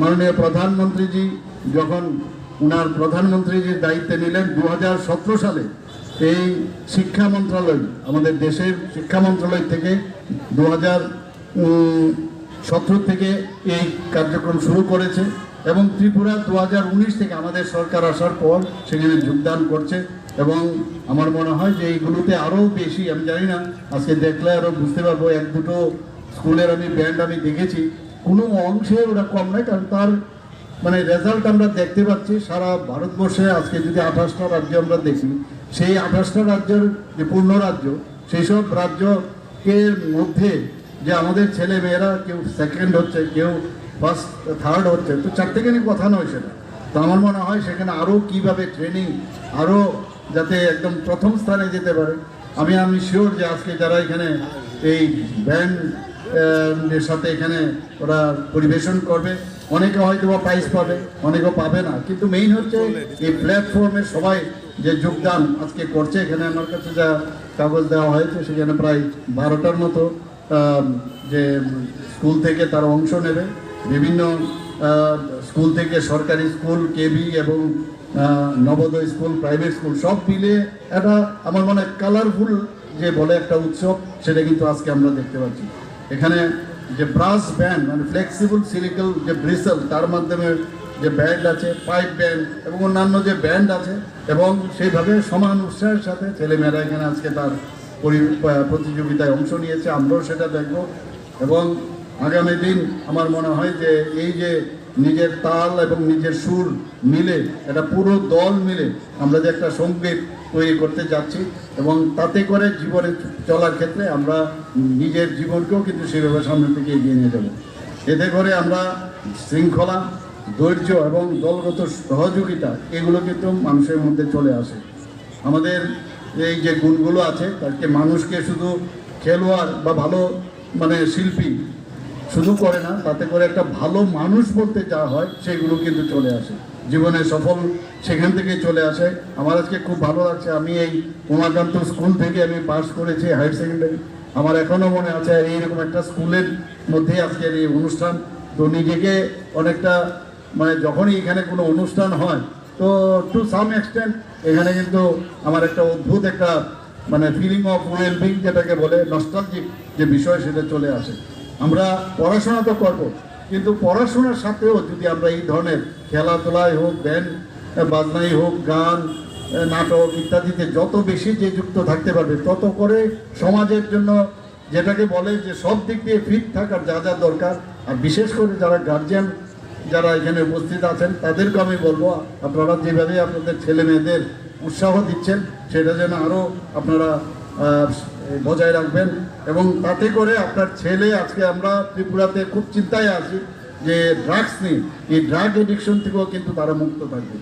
মাননীয় প্রধানমন্ত্রীজি, যখন উনার প্রধানমন্ত্রীজির দায়িত্বে নিলেন দু হাজার সতেরো সালে, এই শিক্ষা মন্ত্রণালয় আমাদের দেশের শিক্ষা মন্ত্রণালয় থেকে দু হাজার সতেরো থেকে এই কার্যক্রম শুরু করেছে এবং ত্রিপুরা দু হাজার উনিশ থেকে আমাদের সরকার আসার পর সেখানে যোগদান করছে এবং আমার মনে হয় যে এইগুলোতে আরও বেশি, আমি জানি না, আজকে দেখলে আরও বুঝতে পারব, এক দুটো স্কুলের আমি ব্যান্ড আমি দেখেছি কোনো অংশে ওরা কম নয়, কারণ তার মানে রেজাল্ট আমরা দেখতে পাচ্ছি সারা ভারতবর্ষে আজকে যদি আঠাশটা রাজ্য আমরা দেখি, সেই আঠাশটা রাজ্যের যে পূর্ণ রাজ্য, সেই সব রাজ্যের মধ্যে যে আমাদের ছেলে মেয়েরা কেউ সেকেন্ড হচ্ছে, কেউ ফার্স্ট থার্ড হচ্ছে, তো চারটেখানি কথা নয় সেটা। তো আমার মনে হয় সেখানে আরও কীভাবে ট্রেনিং আরও যাতে একদম প্রথম স্থানে যেতে পারে, আমি আমি শিওর যে আজকে যারা এখানে এই ব্যান্ড সাথে এখানে ওরা পরিবেশন করবে। অনেকে হয়তো বা প্রাইজ পাবে, অনেকেও পাবে না। কিন্তু মেইন হচ্ছে এই প্ল্যাটফর্মে সবাই যে যোগদান আজকে করছে, এখানে আমার কাছে যা কাগজ দেওয়া হয়েছে, সেখানে প্রায় বারোটার মতো যে স্কুল থেকে তারা অংশ নেবে। বিভিন্ন স্কুল থেকে সরকারি স্কুল, কেবি এবং নবোদয় স্কুল প্রাইভেট স্কুল সব মিলে একটা আমার মনে হয় কালারফুল যে বলে একটা উৎসব, সেটা কিন্তু আজকে আমরা দেখতে পাচ্ছি। এখানে যে ব্রাস ব্যান্ড মানে ফ্লেক্সিবল সিলিকল যে ব্রিসেল তার মাধ্যমে যে ব্যান্ড আছে পাইপ ব্যান্ড এবং অন্যান্য যে ব্যান্ড আছে এবং সেইভাবে সমান উৎসাহের সাথে ছেলেমেয়েরা এখানে আজকে তার পরি- প্রতিযোগিতায় অংশ নিয়েছে। আমরাও সেটা দেখব এবং আগামী দিন আমার মনে হয় যে এই যে নিজের তাল এবং নিজের সুর মিলে, একটা পুরো দল মিলে আমরা যে একটা সংগীত তৈরি করতে যাচ্ছি এবং তাতে করে জীবনে চলার ক্ষেত্রে আমরা নিজের জীবনকেও কিন্তু সেভাবে সামনের দিকে এগিয়ে নিয়ে যাব। এতে করে আমরা শৃঙ্খলা, ধৈর্য এবং দলগত সহযোগিতা এগুলো কিন্তু মানুষের মধ্যে চলে আসে। আমাদের এই যে গুণগুলো আছে তাকে মানুষকে শুধু খেলোয়াড় বা ভালো মানে শিল্পী শুধু করে না, তাতে করে একটা ভালো মানুষ বলতে যা হয়, সেগুলো কিন্তু চলে আসে। জীবনে সফল সেখান থেকে চলে আসে। আমার আজকে খুব ভালো লাগছে, আমি এই উমাকান্ত স্কুল থেকে আমি পাস করেছি হায়ার সেকেন্ডারি। আমার এখনও মনে আছে এইরকম একটা স্কুলের মধ্যে আজকের এই অনুষ্ঠান। তো নিজেকে অনেকটা মানে যখনই এখানে কোনো অনুষ্ঠান হয়, তো টু সাম এক্সটেন্ট এখানে কিন্তু আমার একটা অদ্ভুত একটা মানে ফিলিং অফ ওয়েলবিং যেটাকে বলে নস্টালজিক যে বিষয় সেটা চলে আসে। আমরা পড়াশোনা তো করব, কিন্তু পড়াশোনার সাথেও যদি আমরা এই ধরনের খেলাধুলাই হোক ব্যান্ড বাজনাই হোক, গান নাটক ইত্যাদিতে যত বেশি যে যুক্ত থাকতে পারবে, তত করে সমাজের জন্য যেটাকে বলে যে সব দিক দিয়ে ফিট থাকার যা যা দরকার। আর বিশেষ করে যারা গার্জিয়ান যারা এখানে উপস্থিত আছেন, তাদেরকে আমি বলব, আপনারা যেভাবে আপনাদের ছেলে মেয়েদের উৎসাহ দিচ্ছেন, সেটা যেন আরও আপনারা বজায় রাখবেন এবং তাতে করে আপনার ছেলে, আজকে আমরা ত্রিপুরাতে খুব চিন্তায় আছি যে ড্রাগস নিয়ে, এই ড্রাগ এডিকশন থেকেও কিন্তু তারা মুক্ত থাকবে।